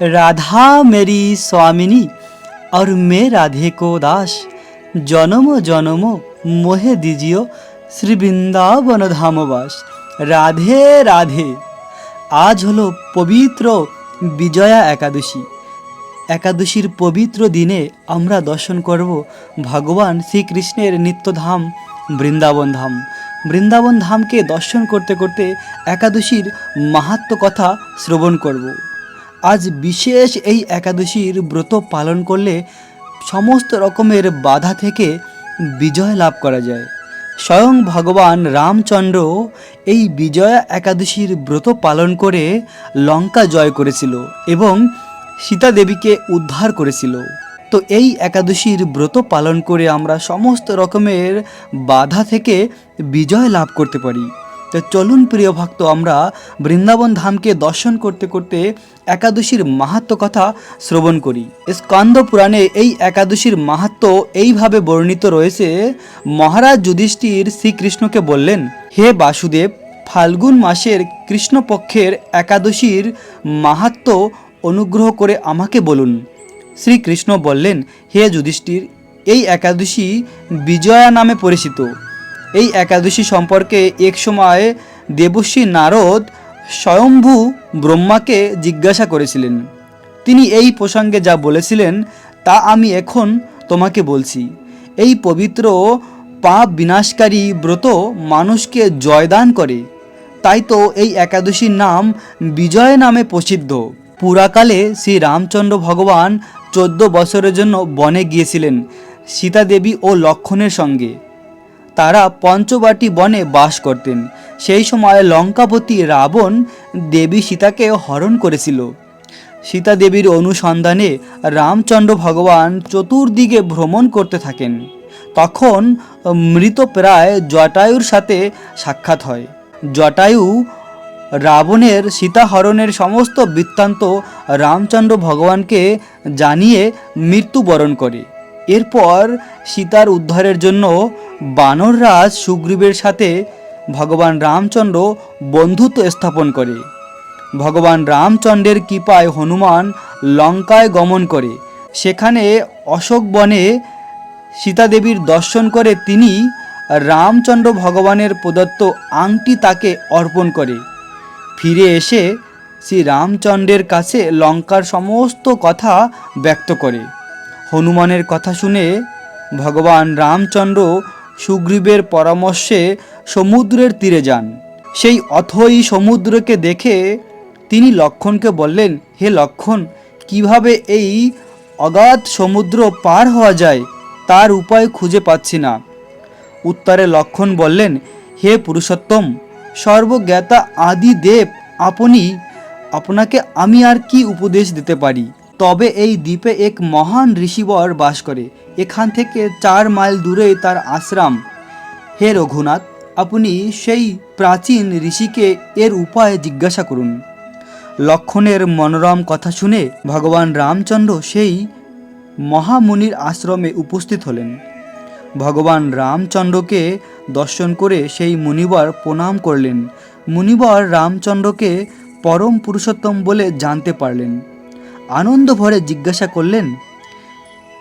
राधा मेरी स्वामिनी और मैं राधे को दास জনম জনম মোহে দিজিও শ্রী বৃন্দাবন ধামবাস রাধে রাধে আজ হলো পবিত্র বিজয়া একাদশী একাদশীর পবিত্র দিনে আমরা দর্শন করব ভগবান শ্রীকৃষ্ণের নিত্যধাম বৃন্দাবন ধাম বৃন্দাবন ধামকে দর্শন করতে করতে একাদশীর মাহাত্ম কথা শ্রবণ করব আজ বিশেষ এই একাদশীর ব্রত পালন করলে সমস্ত রকমের বাধা থেকে বিজয় লাভ করা যায়। স্বয়ং ভগবান রামচন্দ্র এই বিজয়া একাদশীর ব্রত পালন করে লঙ্কা জয় করেছিল এবং সীতা দেবীকে উদ্ধার করেছিল। তো এই একাদশীর ব্রত পালন করে আমরা সমস্ত রকমের বাধা থেকে বিজয় লাভ করতে পারি। তো চলুন প্রিয় ভক্ত, আমরা বৃন্দাবন ধামকে দর্শন করতে করতে একাদশীর মাহাত্ম কথা শ্রবণ করি। স্কন্দ পুরাণে এই একাদশীর মাহাত্ম এইভাবে বর্ণিত রয়েছে, মহারাজ যুধিষ্ঠির শ্রীকৃষ্ণকে বললেন, হে বাসুদেব, ফাল্গুন মাসের কৃষ্ণপক্ষের একাদশীর মাহাত্ম অনুগ্রহ করে আমাকে বলুন। শ্রীকৃষ্ণ বললেন, হে যুধিষ্ঠির, এই একাদশী বিজয়া নামে পরিচিত। এই একাদশী সম্পর্কে এক সময় দেবশ্রী নারদ স্বয়ম্ভু ব্রহ্মাকে জিজ্ঞাসা করেছিলেন। তিনি এই প্রসঙ্গে যা বলেছিলেন, তা আমি এখন তোমাকে বলছি। এই পবিত্র পাপ বিনাশকারী ব্রত মানুষকে জয়দান করে। তাই তো এই একাদশীর নাম বিজয় নামে প্রসিদ্ধ। পুরাকালে শ্রী রামচন্দ্র ভগবান চোদ্দ বছরের জন্য বনে গিয়েছিলেন সীতাদেবী ও লক্ষণের সঙ্গে। তারা পঞ্চবাটি বনে বাস করতেন। সেই সময় লঙ্কাপতি রাবণ দেবী সীতাকে হরণ করেছিল। সীতা দেবীর অনুসন্ধানে রামচন্দ্র ভগবান চতুর্দিকে ভ্রমণ করতে থাকেন। তখন মৃতপ্রায় জটায়ুর সাথে সাক্ষাৎ হয়। জটায়ু রাবণের সীতাহরণের সমস্ত বৃত্তান্ত রামচন্দ্র ভগবানকে জানিয়ে মৃত্যুবরণ করে। এরপর সীতার উদ্ধারের জন্য বানররাজ সুগ্রীবের সাথে ভগবান রামচন্দ্র বন্ধুত্ব স্থাপন করে। ভগবান রামচন্দ্রের কৃপায় হনুমান লঙ্কায় গমন করে। সেখানে অশোক বনে সীতাদেবীর দর্শন করে তিনি রামচন্দ্র ভগবানের প্রদত্ত আংটি তাকে অর্পণ করে। ফিরে এসে শ্রী রামচন্দ্রের কাছে লঙ্কার সমস্ত কথা ব্যক্ত করে। হনুমানের কথা শুনে ভগবান রামচন্দ্র সুগ্রীবের পরামর্শে সমুদ্রের তীরে যান। সেই অথই সমুদ্রকে দেখে তিনি লক্ষণকে বললেন, হে লক্ষণ, কীভাবে এই অগাধ সমুদ্র পার হওয়া যায় তার উপায় খুঁজে পাচ্ছি না। উত্তরে লক্ষণ বললেন, হে পুরুষোত্তম, সর্বজ্ঞাতা আদি দেব, আপনি, আপনাকে আমি আর কি উপদেশ দিতে পারি? তবে এই দ্বীপে এক মহান ঋষিবর বাস করে। এখান থেকে চার মাইল দূরে তার আশ্রম। হে রঘুনাথ, আপনি সেই প্রাচীন ঋষিকে এর উপায় জিজ্ঞাসা করুন। লক্ষণের মনোরম কথা শুনে ভগবান রামচন্দ্র সেই মহামুনির আশ্রমে উপস্থিত হলেন। ভগবান রামচন্দ্রকে দর্শন করে সেই মুনিবর প্রণাম করলেন। মুনিবর রামচন্দ্রকে পরম পুরুষোত্তম বলে জানতে পারলেন। আনন্দ ভরে জিজ্ঞাসা করলেন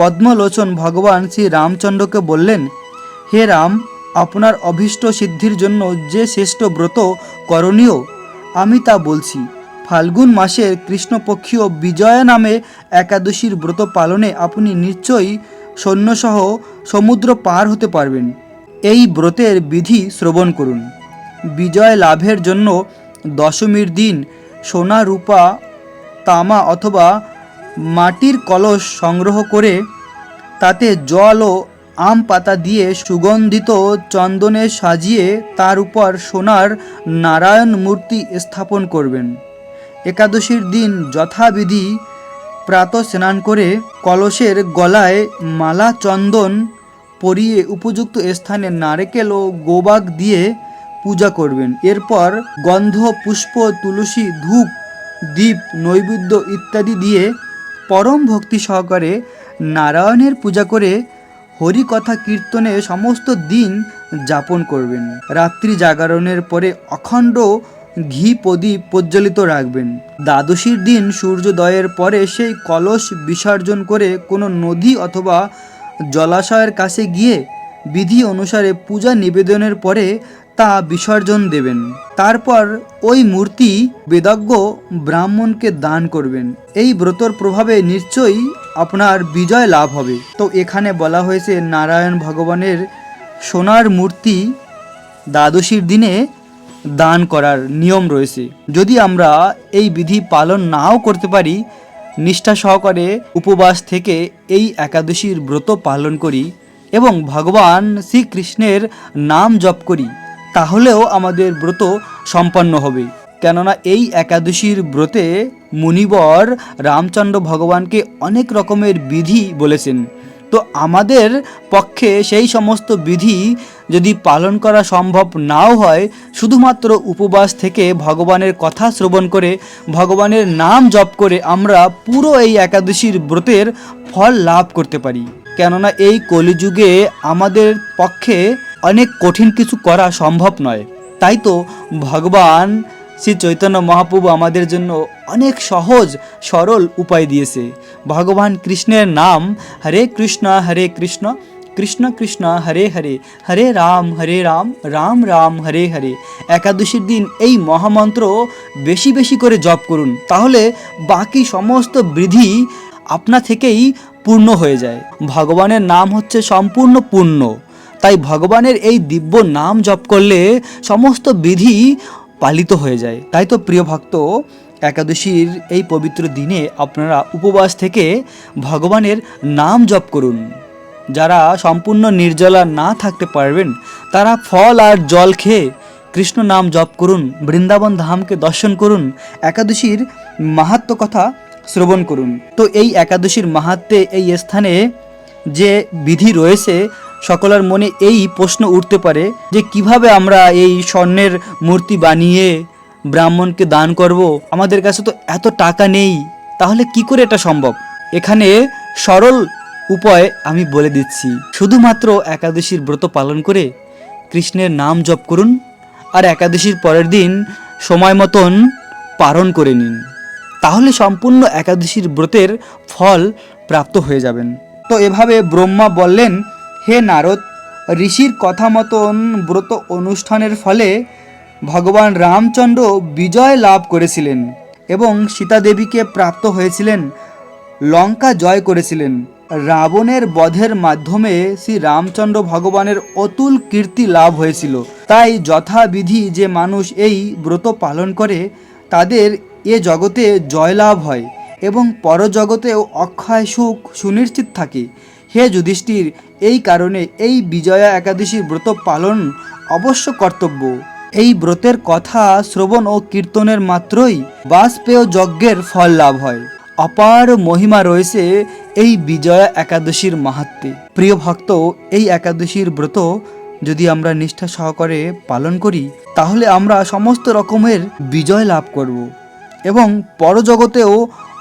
পদ্মলোচন ভগবান শ্রী রামচন্দ্রকে বললেন, হে রাম, আপনার অভীষ্ট সিদ্ধির জন্য যে শ্রেষ্ঠ ব্রত করণীয়, আমি তা বলছি। ফাল্গুন মাসের কৃষ্ণপক্ষীয় বিজয়া নামে একাদশীর ব্রত পালনে আপনি নিশ্চয়ই সৈন্যসহ সমুদ্র পার হতে পারবেন। এই ব্রতের বিধি শ্রবণ করুন। বিজয় লাভের জন্য দশমীর দিন সোনা, রূপা, তামা অথবা মাটির কলস সংগ্রহ করে তাতে জল ও আম পাতা দিয়ে সুগন্ধিত চন্দনে সাজিয়ে তার উপর সোনার নারায়ণ মূর্তি স্থাপন করবেন। একাদশীর দিন যথাবিধি প্রাত স্নান করে কলসের গলায় মালা চন্দন পরিয়ে উপযুক্ত স্থানে নারকেল ও গোবাগ দিয়ে পূজা করবেন। এরপর গন্ধ, পুষ্প, তুলসী, ধূপ, দীপ, নৈবেদ্য ইত্যাদি দিয়ে পরম ভক্তি সহকারে নারায়ণের পূজা করে হরি কথা কীর্তনে সমস্ত দিন যাপন করবেন। রাত্রি জাগরণের পরে অখণ্ড ঘি প্রদীপ প্রজ্বলিত রাখবেন। দ্বাদশীর দিন সূর্যোদয়ের পরে সেই কলস বিসর্জন করে কোনো নদী অথবা জলাশয়ের কাছে গিয়ে বিধি অনুসারে পূজা নিবেদনের পরে তা বিসর্জন দেবেন। তারপর ওই মূর্তি বেদজ্ঞ ব্রাহ্মণকে দান করবেন। এই ব্রতর প্রভাবে নিশ্চয়ই আপনার বিজয় লাভ হবে। তো এখানে বলা হয়েছে, নারায়ণ ভগবানের সোনার মূর্তি দ্বাদশীর দিনে দান করার নিয়ম রয়েছে। যদি আমরা এই বিধি পালন নাও করতে পারি, নিষ্ঠা সহকারে উপবাস থেকে এই একাদশীর ব্রত পালন করি এবং ভগবান শ্রীকৃষ্ণের নাম জপ করি, তাহলেও আমাদের ব্রত সম্পন্ন হবে। কেননা এই একাদশীর ব্রতে মুনিবর রামচন্দ্র ভগবানকে অনেক রকমের বিধি বলেছেন। তো আমাদের পক্ষে সেই সমস্ত বিধি যদি পালন করা সম্ভব নাও হয়, শুধুমাত্র উপবাস থেকে ভগবানের কথা শ্রবণ করে, ভগবানের নাম জপ করে আমরা পুরো এই একাদশীর ব্রতের ফল লাভ করতে পারি। কেননা এই কলিযুগে আমাদের পক্ষে অনেক কঠিন কিছু করা সম্ভব নয়। তাই তো ভগবান শ্রী চৈতন্য মহাপ্রভু আমাদের জন্য অনেক সহজ, সরল উপায় দিয়েছে। ভগবান কৃষ্ণের নাম হরে কৃষ্ণ হরে কৃষ্ণ কৃষ্ণ কৃষ্ণ, হরে হরে হরে রাম হরে রাম রাম রাম, হরে হরে। একাদশীর দিন এই মহামন্ত্র বেশি বেশি করে জপ করুন, তাহলে বাকি সমস্ত বিধি আপনা থেকেই পূর্ণ হয়ে যায়। ভগবানের নাম হচ্ছে সম্পূর্ণ পূর্ণ। তাই ভগবানের এই দিব্য নাম জপ করলে সমস্ত বিধি পালিত হয়ে যায়। তাই তো প্রিয় ভক্ত, একাদশীর এই পবিত্র দিনে আপনারা উপবাস থেকে ভগবানের নাম জপ করুন। যারা সম্পূর্ণ নির্জলা না থাকতে পারবেন, তারা ফল আর জল খেয়ে কৃষ্ণ নাম জপ করুন, বৃন্দাবন ধামকে দর্শন করুন, একাদশীর মাহাত্ম কথা শ্রবণ করুন। তো এই একাদশীর মাহাত্মে এই স্থানে যে বিধি রয়েছে সকলের মনে এই প্রশ্ন উঠতে পারে যে কীভাবে আমরা এই স্বর্ণের মূর্তি বানিয়ে ব্রাহ্মণকে দান করব? আমাদের কাছে তো এত টাকা নেই, তাহলে কি করে এটা সম্ভব? এখানে সরল উপায় আমি বলে দিচ্ছি। শুধুমাত্র একাদশীর ব্রত পালন করে কৃষ্ণের নাম জপ করুন আর একাদশীর পরের দিন সময় মতন পালন করে নিন। তাহলে সম্পূর্ণ একাদশীর ব্রতের ফল প্রাপ্ত হয়ে যাবেন। তো এভাবে ব্রহ্মা বললেন হে নারদ, ঋষির কথা মতন ব্রত অনুষ্ঠানের ফলে ভগবান রামচন্দ্র বিজয় লাভ করেছিলেন এবং সীতা দেবীকে প্রাপ্ত হয়েছিলেন, লঙ্কা জয় করেছিলেন। রাবণের বধের মাধ্যমে শ্রী রামচন্দ্র ভগবানের অতুল কীর্তি লাভ হয়েছিল। তাই যথাবিধি যে মানুষ এই ব্রত পালন করে, তাদের এ জগতে জয়লাভ হয় এবং পরজগতেও অক্ষয় সুখ সুনিশ্চিত থাকে। হে যুধিষ্ঠির, এই কারণে এই বিজয়া একাদশীর ব্রত পালন অবশ্য কর্তব্য। এই ব্রতের কথা শ্রবণ ও কীর্তনের মাত্রই বাজপেয় যজ্ঞের ফল লাভ হয়। অপার মহিমা রয়েছে এই বিজয়া একাদশীর মাহাত্মে। প্রিয় ভক্ত, এই একাদশীর ব্রত যদি আমরা নিষ্ঠা সহকারে পালন করি, তাহলে আমরা সমস্ত রকমের বিজয় লাভ করব এবং পরজগতেও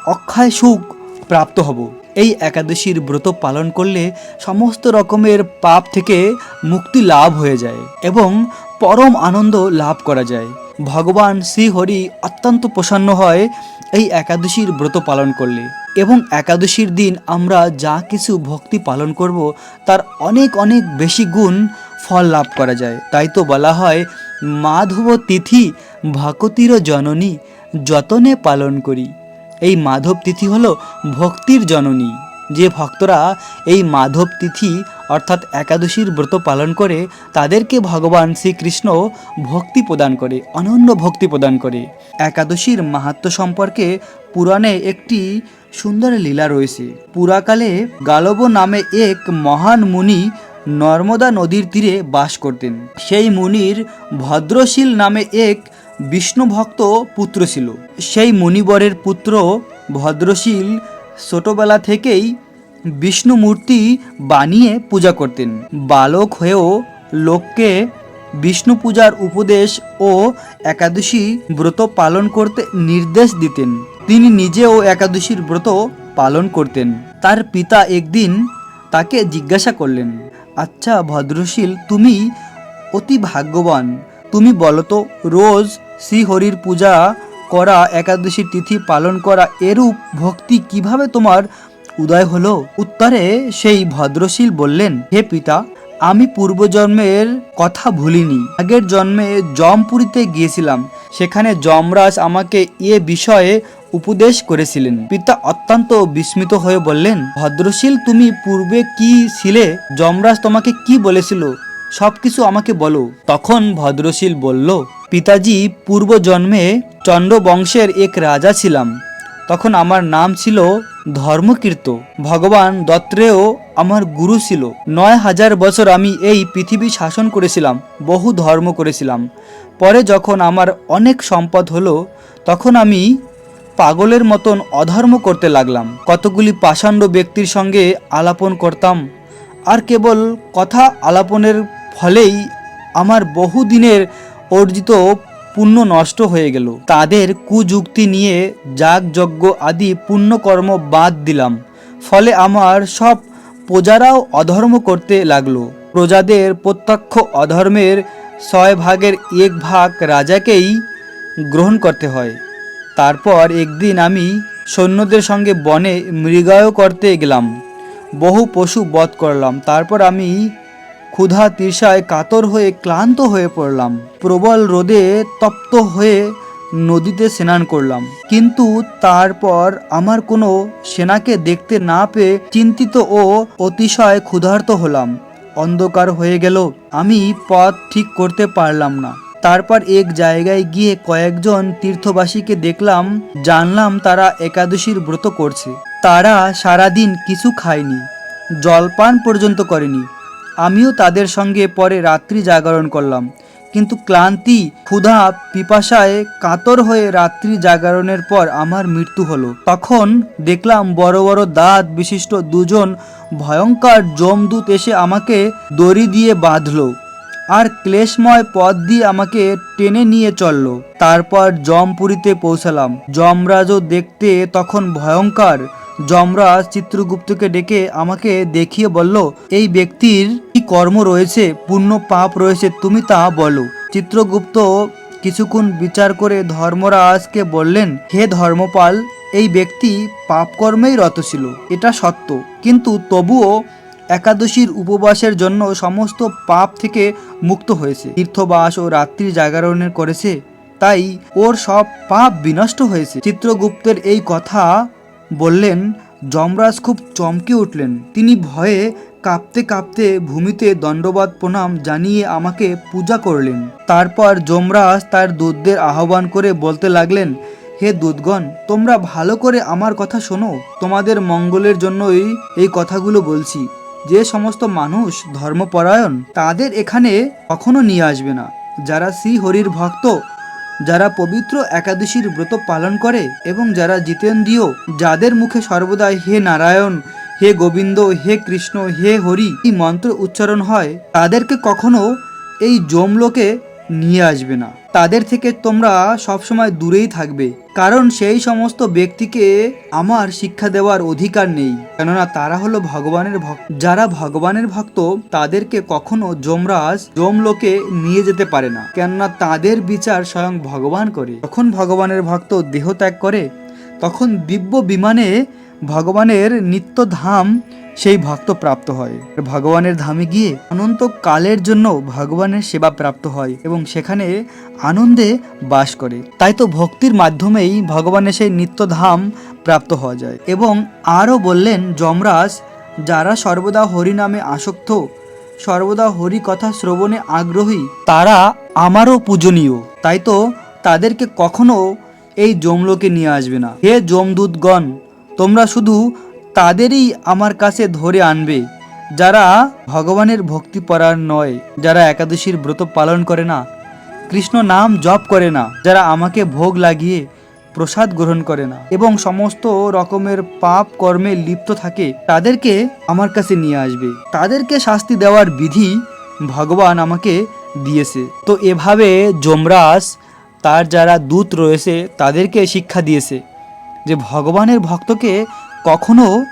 অক্ষয় সুখ প্রাপ্ত হব। এই একাদশীর ব্রত পালন করলে সমস্ত রকমের পাপ থেকে মুক্তি লাভ হয়ে যায় এবং পরম আনন্দ লাভ করা যায়। ভগবান শ্রীহরি অত্যন্ত প্রসন্ন হয় এই একাদশীর ব্রত পালন করলে এবং একাদশীর দিন আমরা যা কিছু ভক্তি পালন করব তার অনেক অনেক বেশি গুণ ফল লাভ করা যায়। তাই তো বলা হয় মাধব তিথি ভকতির জননী যতনে পালন করি। এই মাধব তিথি হলো ভক্তির জননী। যে ভক্তরা এই মাধব তিথি, অর্থাৎ একাদশীর ব্রত পালন করে, তাদেরকে ভগবান শ্রীকৃষ্ণ ভক্তি প্রদান করে, অনন্য ভক্তি প্রদান করে। একাদশীর মাহাত্ম সম্পর্কে পুরাণে একটি সুন্দর লীলা রয়েছে। পুরাকালে গালব নামে এক মহান মুনি নর্মদা নদীর তীরে বাস করতেন। সেই মুনির ভদ্রশীল নামে এক বিষ্ণু ভক্ত পুত্র ছিল। সেই মুনিবরের পুত্র ভদ্রশীল ছোটবেলা থেকেই বিষ্ণু মূর্তি বানিয়ে পূজা করতেন। বালক হয়েও লোককে বিষ্ণু পূজার উপদেশ ও একাদশী ব্রত পালন করতে নির্দেশ দিতেন। তিনি নিজেও একাদশীর ব্রত পালন করতেন। তার পিতা একদিন তাকে জিজ্ঞাসা করলেন আচ্ছা ভদ্রশীল, তুমি অতি ভাগ্যবান। তুমি বলো তো রোজ শ্রীহরির পূজা করা একাদশী তিথি পালন করা এরূপ ভক্তি কীভাবে তোমার উদয় হলো? উত্তরে সেই ভদ্রশীল বললেন, হে পিতা, আমি পূর্বজন্মের কথা ভুলিনি। আগের জন্মে জমপুরীতে গিয়েছিলাম। সেখানে যমরাজ আমাকে এ বিষয়ে উপদেশ করেছিলেন। পিতা অত্যন্ত বিস্মিত হয়ে বললেন, ভদ্রশীল, তুমি পূর্বে কি ছিলে? যমরাজ তোমাকে কি বলেছিল? সবকিছু আমাকে বলো। তখন ভদ্রশীল বলল, পিতাজি, পূর্বজন্মে চন্দ্র বংশের এক রাজা ছিলাম। তখন আমার নাম ছিল ধর্মকীর্ত। ভগবান দত্রেয় আমার গুরু ছিল। নয় হাজার বছর আমি এই পৃথিবী শাসন করেছিলাম, বহু ধর্ম করেছিলাম। পরে যখন আমার অনেক সম্পদ হলো, তখন আমি পাগলের মতন অধর্ম করতে লাগলাম। কতগুলি পাষাণ্ড ব্যক্তির সঙ্গে আলাপন করতাম। আর কেবল কথা আলাপনের ফলেই আমার বহুদিনের অর্জিত পুণ্য নষ্ট হয়ে গেল। তাদের কুযুক্তি নিয়ে যাগযজ্ঞ আদি পুণ্যকর্ম বাদ দিলাম। ফলে আমার সব প্রজারাও অধর্ম করতে লাগল। প্রজাদের প্রত্যক্ষ অধর্মের ছয় ভাগের এক ভাগ রাজাকেই গ্রহণ করতে হয়। তারপর একদিন আমি সৈন্যদের সঙ্গে বনে মৃগায় করতে গেলাম। বহু পশু বধ করলাম। তারপর আমি ক্ষুধা তৃষায় কাতর হয়ে ক্লান্ত হয়ে পড়লাম। প্রবল রোদে তপ্ত হয়ে নদীতে স্নান করলাম। কিন্তু তারপর আমার কোনো সেনাকে দেখতে না পেয়ে চিন্তিত ও অতিশয় ক্ষুধার্ত হলাম। অন্ধকার হয়ে গেল, আমি পথ ঠিক করতে পারলাম না। তারপর এক জায়গায় গিয়ে কয়েকজন তীর্থবাসীকে দেখলাম, জানলাম তারা একাদশীর ব্রত করছে। তারা সারাদিন কিছু খায়নি, জলপান পর্যন্ত করেনি। আমিও তাদের সঙ্গে পরে রাত্রি জাগরণ করলাম। কিন্তু ক্লান্তি, ক্ষুধা, পিপাসায় কাতর হয়ে রাত্রি জাগরণের পর আমার মৃত্যু হলো। তখন দেখলাম বড় বড় দাঁত বিশিষ্ট দুজন ভয়ঙ্কর যমদূত এসে আমাকে দড়ি দিয়ে বাঁধলো আর ক্লেশময় পথ দিয়ে আমাকে টেনে নিয়ে চলল। তারপর জমপুরীতে পৌঁছালাম। যমরাজও দেখতে তখন ভয়ঙ্কর যমরাজ চিত্রগুপ্তকে ডেকে আমাকে দেখিয়ে বলল, এই ব্যক্তির কি কর্ম রয়েছে? পূর্ণ পাপ রয়েছে, তুমি তা বলো। চিত্রগুপ্ত কিছুক্ষণ বিচার করে ধর্মরাজকে বললেন, হে ধর্মপাল, এই ব্যক্তি পাপকর্মেই রত ছিল, এটা সত্য। কিন্তু তবুও একাদশীর উপবাসের জন্য সমস্ত পাপ থেকে মুক্ত হয়েছে। তীর্থবাস ও রাত্রি জাগরণের করেছে, তাই ওর সব পাপ বিনষ্ট হয়েছে। চিত্রগুপ্তের এই কথা বললেন, যমরাজ খুব চমকে উঠলেন। তিনি ভয়ে কাঁপতে কাঁপতে ভূমিতে দণ্ডবাদ প্রণাম জানিয়ে আমাকে পূজা করলেন। তারপর যমরাজ তার দূতদের আহ্বান করে বলতে লাগলেন, হে দূতগণ, তোমরা ভালো করে আমার কথা শোনো। তোমাদের মঙ্গলের জন্যই এই কথাগুলো বলছি। যে সমস্ত মানুষ ধর্মপরায়ণ, তাদের এখানে কখনো নিয়ে আসবে না। যারা শ্রী হরির ভক্ত যারা পবিত্র একাদশীর ব্রত পালন করে এবং যারা জিতেন্দ্রীয়, যাদের মুখে সর্বদাই হে নারায়ণ, হে গোবিন্দ, হে কৃষ্ণ, হে হরি এই মন্ত্র উচ্চারণ হয়, তাদেরকে কখনো এই জমলোকে নিয়ে আসবে না। তাদের থেকে তোমরা সবসময় দূরেই থাকবে, কারণ সেই সমস্ত ব্যক্তিকে আমার শিক্ষা দেওয়ার অধিকার নেই। কেননা তারা হলো ভগবানের ভক্ত। যারা ভগবানের ভক্ত, তাদেরকে কখনো যমরাজ, যমলোকে নিয়ে যেতে পারে না। কেননা তাদের বিচার স্বয়ং ভগবান করে। যখন ভগবানের ভক্ত দেহ ত্যাগ করে, তখন দিব্য বিমানে ভগবানের নিত্য ধাম সেই ভক্ত প্রাপ্ত হয়। ভগবানের ধামে গিয়ে অনন্ত কালের জন্য ভগবানের সেবা প্রাপ্ত হয় এবং সেখানে আনন্দে বাস করে। তাই তো ভক্তির মাধ্যমেই ভগবানের সেই নিত্য ধাম প্রাপ্ত হওয়া যায়। এবং আরও বললেন যমরাজ, যারা সর্বদা হরি নামে আসক্ত, সর্বদা হরি কথা শ্রবণে আগ্রহী, তারা আমারও পূজনীয়। তাই তো তাদেরকে কখনো এই যমলোকে নিয়ে আসবে না। হে যমদূতগণ, তোমরা শুধু তাদেরই আমার কাছে ধরে আনবে। যারা ভগবানের ভক্তি ভক্তিপরায়ণ নয়, যারা একাদশীর ব্রত পালন করে না, কৃষ্ণ নাম জপ করে না, যারা আমাকে ভোগ লাগিয়ে প্রসাদ গ্রহণ করে না এবং সমস্ত রকমের পাপ কর্মে লিপ্ত থাকে, তাদেরকে আমার কাছে নিয়ে আসবে। তাদেরকে শাস্তি দেওয়ার বিধি ভগবান আমাকে দিয়েছে। তো এভাবে যমরাজ, তার যারা দূত রয়েছে, তাদেরকে শিক্ষা দিয়েছে যে ভগবানের ভক্তকে কখনো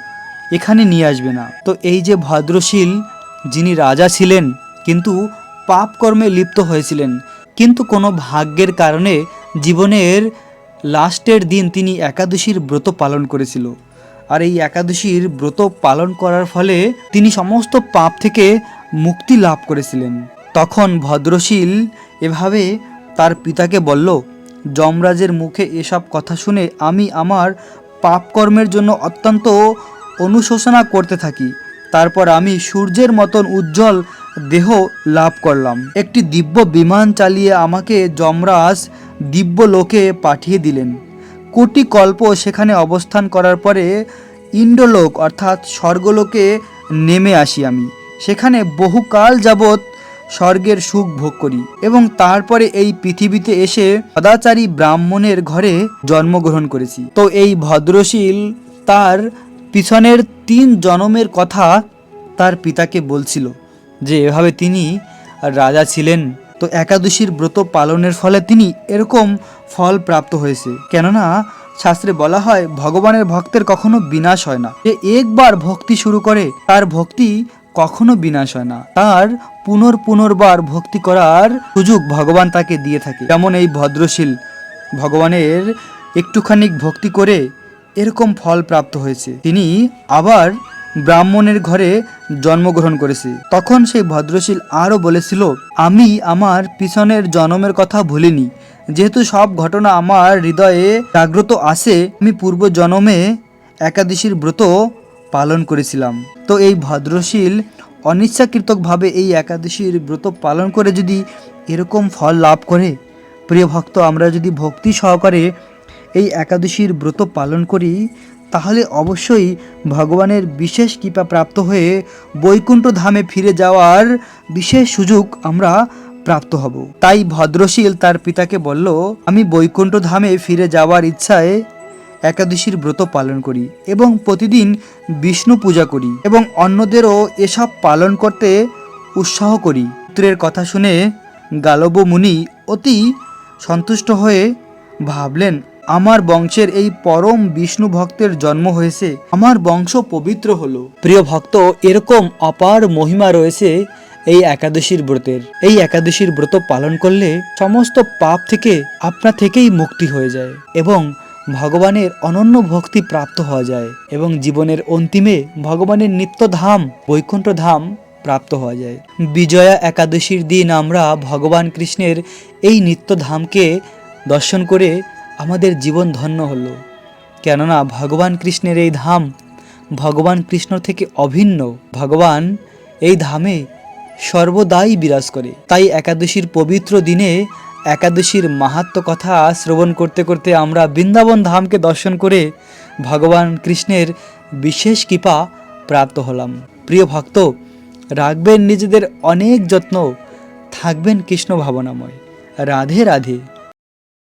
এখানে নিয়ে আসবে না। তো এই যে ভদ্রশীল, যিনি রাজা ছিলেন, কিন্তু পাপ কর্মে লিপ্ত হয়েছিলেন। কিন্তু কোনো ভাগ্যের কারণে জীবনের লাস্টের দিন তিনি একাদশীর ব্রত পালন করেছিল। আর এই একাদশীর ব্রত পালন করার ফলে তিনি সমস্ত পাপ থেকে মুক্তি লাভ করেছিলেন। তখন ভদ্রশীল এভাবে তার পিতাকে বলল, যমরাজের মুখে এসব কথা শুনে আমি আমার পাপকর্মের জন্য অত্যন্ত অনুশোচনা করতে থাকি। তারপর আমি সূর্যের মতন উজ্জ্বল দেহ লাভ করলাম। একটি দিব্য বিমান চালিয়ে আমাকে যমরাজ দিব্য লোকে পাঠিয়ে দিলেন। কোটি কল্প সেখানে অবস্থান করার পরে ইন্দ্রলোক অর্থাৎ স্বর্গলোকে নেমে আসি আমি। সেখানে বহুকাল যাবৎ স্বর্গের সুখ ভোগ করি এবং তারপরে এই পৃথিবীতে এসে সদাচারী ব্রাহ্মণের ঘরে জন্মগ্রহণ করেছি। তো এই ভদ্রশীল তার পিছনের তিন জনমের কথা তার পিতাকে বলছিল যে, এভাবে তিনি রাজা ছিলেন। তো একাদশীর ব্রত পালনের ফলে তিনি এরকম ফল প্রাপ্ত হয়েছে। কেননা শাস্ত্রে বলা হয়, ভগবানের ভক্তের কখনো বিনাশ হয় না। যে একবার ভক্তি শুরু করে, তার ভক্তি কখনো বিনাশ হয় না। তার পুনর পুনর্বার ভক্তি করার সুযোগ ভগবান তাকে দিয়ে থাকে। যেমন এই ভদ্রশীল ভগবানের একটুখানি ভক্তি করে এরকম ফল প্রাপ্ত হয়েছে। তিনি আবার ব্রাহ্মণের ঘরে জন্মগ্রহণ করেছে। তখন সেই ভদ্রশীল আরও বলেছিল, আমি আমার পিছনের জন্মের কথা ভুলিনি। যেহেতু সব ঘটনা আমার হৃদয়ে জাগ্রত আছে, আমি পূর্ব জন্মে একাদশীর ব্রত পালন করেছিলাম। তো এই ভদ্রশীল অনিচ্ছাকৃতকভাবে এই একাদশীর ব্রত পালন করে যদি এরকম ফল লাভ করে, প্রিয় ভক্ত, আমরা যদি ভক্তি সহকারে এই একাদশীর ব্রত পালন করি, তাহলে অবশ্যই ভগবানের বিশেষ কৃপা প্রাপ্ত হয়ে বৈকুণ্ঠ ধামে ফিরে যাওয়ার বিশেষ সুযোগ আমরা প্রাপ্ত হব। তাই ভদ্রশীল তার পিতাকে বলল, আমি বৈকুণ্ঠ ধামে ফিরে যাওয়ার ইচ্ছায় একাদশীর ব্রত পালন করি এবং প্রতিদিন বিষ্ণু পূজা করি এবং অন্যদেরও এসব পালন করতে উৎসাহ করি। পুত্রের কথা শুনে গালব মুনি অতি সন্তুষ্ট হয়ে ভাবলেন, আমার বংশের এই পরম বিষ্ণু ভক্তের জন্ম হয়েছে, আমার বংশ পবিত্র হলো। প্রিয় ভক্ত, এরকম অপার মহিমা রয়েছে এই একাদশীর ব্রতের। এই একাদশীর ব্রত পালন করলে সমস্ত পাপ থেকে আপনা থেকেই মুক্তি হয়ে যায় এবং ভগবানের অনন্য ভক্তি প্রাপ্ত হওয়া যায় এবং জীবনের অন্তিমে ভগবানের নিত্য ধাম বৈকুণ্ঠ ধাম প্রাপ্ত হওয়া যায়। বিজয়া একাদশীর দিন আমরা ভগবান কৃষ্ণের এই নিত্য ধামকে দর্শন করে আমাদের জীবন ধন্য হলো। কেননা ভগবান কৃষ্ণের এই ধাম ভগবান কৃষ্ণ থেকে অভিন্ন। ভগবান এই ধামে সর্বদাই বিরাজ করে। তাই একাদশীর পবিত্র দিনে একাদশীর মাহাত্ম কথা শ্রবণ করতে করতে আমরা বৃন্দাবন ধামকে দর্শন করে ভগবান কৃষ্ণের বিশেষ কৃপা প্রাপ্ত হলাম। প্রিয় ভক্ত, রাখবেন নিজেদের অনেক যত্ন, থাকবেন কৃষ্ণ ভাবনাময়। রাধে রাধে।